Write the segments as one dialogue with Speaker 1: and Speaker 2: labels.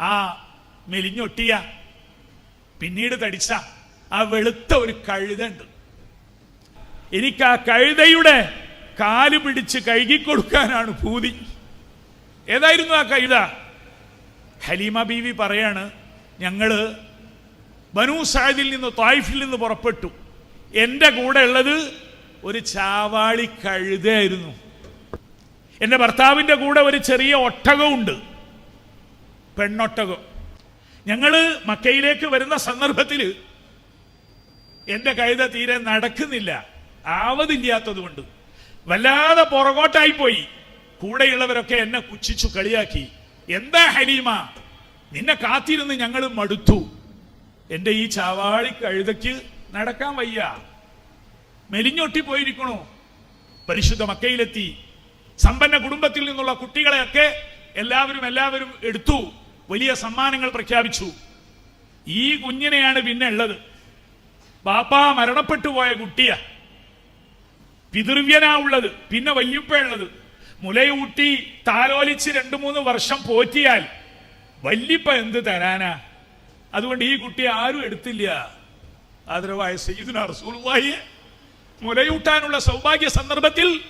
Speaker 1: ആ മെലിഞ്ഞൊട്ടിയ പിന്നീട് തടിച്ച ആ വെളുത്ത ഒരു കഴുതുണ്ട് എനിക്ക് ആ കഴുതയുടെ കാൽ പിടിച്ച് കഴുകിക്കൊടുക്കാനാണ് പൂതി. ഏതായിരുന്നു ആ കഴുത? ഹലീമ ബീവി പറയാണ് ഞങ്ങൾ ബനു സാദിൽ നിന്ന് തായിഫിൽ നിന്ന് പുറപ്പെട്ടു. എന്റെ കൂടെ ഉള്ളത് ഒരു ചാവാളി കഴുതയായിരുന്നു. എന്റെ ഭർത്താവിന്റെ കൂടെ ഒരു ചെറിയ ഒട്ടകമുണ്ട്. പെണ്ണൊട്ടകം. ഞങ്ങൾ മക്കയിലേക്ക് വരുന്ന സന്ദർഭത്തിൽ എന്റെ കഴുത തീരെ നടക്കുന്നില്ല. ആവതില്ലാത്തത് കൊണ്ട്. വല്ലാതെ പുറകോട്ടായി പോയി. കൂടെയുള്ളവരൊക്കെ എന്നെ കുച്ഛിച്ചു കളിയാക്കി. എന്താ ഹലീമ നിന്നെ കാത്തിരുന്ന് ഞങ്ങൾ മടുത്തു. എന്റെ ഈ ചാവാളി കഴുതയ്ക്ക് നടക്കാൻ വയ്യ. മെലിഞ്ഞൊട്ടി പോയിരിക്കണു. പരിശുദ്ധ മക്കയിലെത്തി. സമ്പന്ന കുടുംബത്തിൽ നിന്നുള്ള കുട്ടികളെയൊക്കെ എല്ലാവരും എല്ലാവരും എടുത്തു. വലിയ സമ്മാനങ്ങൾ പ്രഖ്യാപിച്ചു. ഈ കുഞ്ഞിനെയാണ് പിന്നെ ഉള്ളത്. ബാപ്പ മരണപ്പെട്ടു പോയ കുട്ടിയ. പിതൃവ്യനാ ഉള്ളത്. പിന്നെ വല്യപ്പ ഉള്ളത്. മുലയൂട്ടി താലോലിച്ച് രണ്ടു മൂന്ന് വർഷം പോറ്റിയാൽ വല്യപ്പ എന്ത് തരാനാ? അതുകൊണ്ട് ഈ കുട്ടി ആരും എടുത്തില്ല. ആദരവായ സയ്യിദുന മുലയൂട്ടാനുള്ള സൗഭാഗ്യ സന്ദർഭത്തിൽ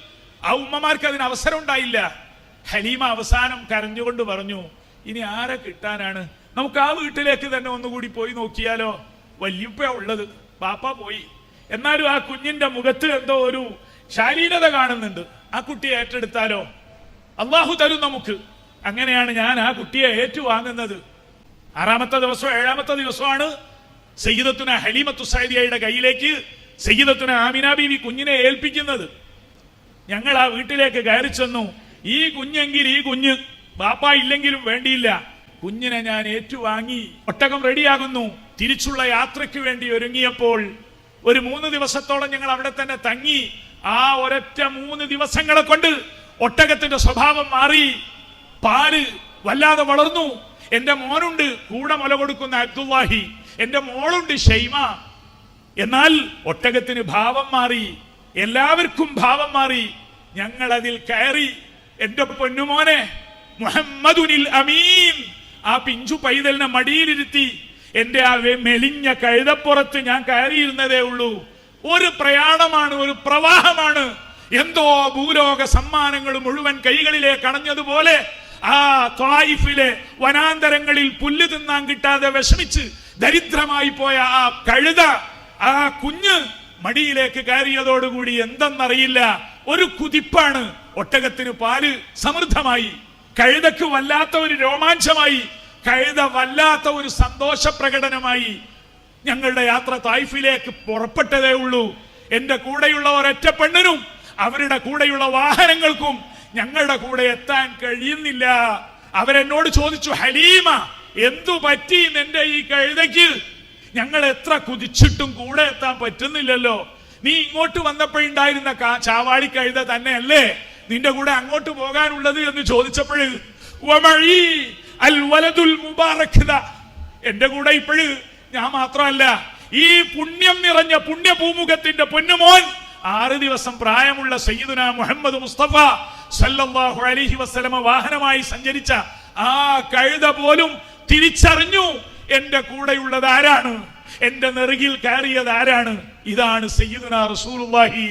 Speaker 1: ആ ഉമ്മമാർക്ക് അതിന് അവസരം ഉണ്ടായില്ല. ഹലീമ അവസാനം കരഞ്ഞുകൊണ്ട് പറഞ്ഞു ഇനി ആരെ കിട്ടാനാണ്? നമുക്ക് ആ വീട്ടിലേക്ക് തന്നെ ഒന്നുകൂടി പോയി നോക്കിയാലോ? വല്യപ്പ ഉള്ളത്. പാപ്പ പോയി. എന്നാലും ആ കുഞ്ഞിന്റെ മുഖത്ത് എന്തോ ഒരു ശാലീനത കാണുന്നുണ്ട്. ആ കുട്ടിയെ ഏറ്റെടുത്താലോ? അള്ളാഹു തരും നമുക്ക്. അങ്ങനെയാണ് ഞാൻ ആ കുട്ടിയെ ഏറ്റുവാങ്ങുന്നത്. ആറാമത്തെ ദിവസം ഏഴാമത്തെ ദിവസമാണ് സയ്യിദത്തുന ഹലീമത്തു സൈദിയയുടെ കയ്യിലേക്ക് സയ്യിദത്തുന ആമിന ബീവി കുഞ്ഞിനെ ഏൽപ്പിക്കുന്നത്. ഞങ്ങൾ ആ വീട്ടിലേക്ക് കയറി ചെന്നു. ഈ കുഞ്ഞെങ്കിൽ ഈ കുഞ്ഞ് ബാപ്പ ഇല്ലെങ്കിലും വേണ്ടിയില്ല. കുഞ്ഞിനെ ഞാൻ ഏറ്റുവാങ്ങി. ഒട്ടകം റെഡിയാകുന്നു. തിരിച്ചുള്ള യാത്രയ്ക്ക് വേണ്ടി ഒരുങ്ങിയപ്പോൾ ഒരു മൂന്ന് ദിവസത്തോളം ഞങ്ങൾ അവിടെ തന്നെ തങ്ങി. ആ ഒരൊറ്റ മൂന്ന് ദിവസങ്ങളെ കൊണ്ട് ഒട്ടകത്തിന്റെ സ്വഭാവം മാറി. പാൽ വല്ലാതെ വളർന്നു. എന്റെ മോനുണ്ട് കൂടെ മുല കൊടുക്കുന്ന അബ്ദുല്ലാഹി. എന്റെ മോളുണ്ട് ഷെയ്മ. എന്നാൽ ഒട്ടകത്തിന് ഭാവം മാറി. എല്ലാവർക്കും ഭാവം മാറി. ഞങ്ങൾ അതിൽ കയറി. എന്റെ പൊന്നുമോനെ മുഹമ്മദുനിൽ അമീൻ. ആ പിഞ്ചു പൈതലിനെ മടിയിലിരുത്തി എന്റെ ആ മെലിഞ്ഞ കഴുതപ്പുറത്ത് ഞാൻ കയറിയിരുന്നതേ ഉള്ളൂ. ഒരു പ്രയാണമാണ് ഒരു പ്രവാഹമാണ്. എന്തോ ഭൂലോക സമ്മാനങ്ങൾ മുഴുവൻ കൈകളിലെ കണഞ്ഞതുപോലെ ആ ത്വായിഫിലെ വനാന്തരങ്ങളിൽ പുല്ല് തിന്നാൻ കിട്ടാതെ വിഷമിച്ച് ദരിദ്രമായി പോയ ആ കഴുത ആ കുഞ്ഞ് മടിയിലേക്ക് കയറിയതോടുകൂടി എന്തെന്നറിയില്ല. ഒരു കുതിപ്പാണ്. ഒട്ടകത്തിന് പാൽ സമൃദ്ധമായി. കഴുതക്ക് വല്ലാത്ത ഒരു രോമാഞ്ചമായി കഴുത വല്ലാത്ത ഒരു സന്തോഷ പ്രകടനമായി ഞങ്ങളുടെ യാത്ര തായ്ഫിലേക്ക് പുറപ്പെട്ടതേ ഉള്ളൂ. എന്റെ കൂടെയുള്ള ഒരൊറ്റ പെണ്ണിനും അവരുടെ കൂടെയുള്ള വാഹനങ്ങൾക്കും ഞങ്ങളുടെ കൂടെ എത്താൻ കഴിയുന്നില്ല. അവരെന്നോട് ചോദിച്ചു ഹലീമ എന്തു പറ്റി നിന്റെ ഈ കഴുതയ്ക്ക്? ഞങ്ങൾ എത്ര കുതിച്ചിട്ടും കൂടെ എത്താൻ പറ്റുന്നില്ലല്ലോ. നീ ഇങ്ങോട്ട് വന്നപ്പോഴുണ്ടായിരുന്ന ചാവാളി കഴുത തന്നെയല്ലേ? നിന്റെ കൂടെ അങ്ങോട്ട് പോകാനുള്ളത് എന്ന് ചോദിച്ചപ്പോഴ് എന്റെ കൂടെ ഇപ്പോഴ് ഞാൻ മാത്രമല്ല ഈ പുണ്യം നിറഞ്ഞ പുണ്യഭൂമുഖത്തിന്റെ പൊന്നുമോൻ ആറ് ദിവസം പ്രായമുള്ള സയ്യിദുന മുഹമ്മദ് മുസ്തഫ സല്ലല്ലാഹു അലൈഹി വസല്ലമ വാഹനമായി സഞ്ചരിച്ച ആ കഴുത പോലും തിരിച്ചറിഞ്ഞു എന്റെ കൂടെയുള്ളത് ആരാണ്? എന്റെ നെറുകിൽ കയറിയത് ആരാണ്? ഇതാണ് സയ്യിദുന റസൂലുള്ളാഹി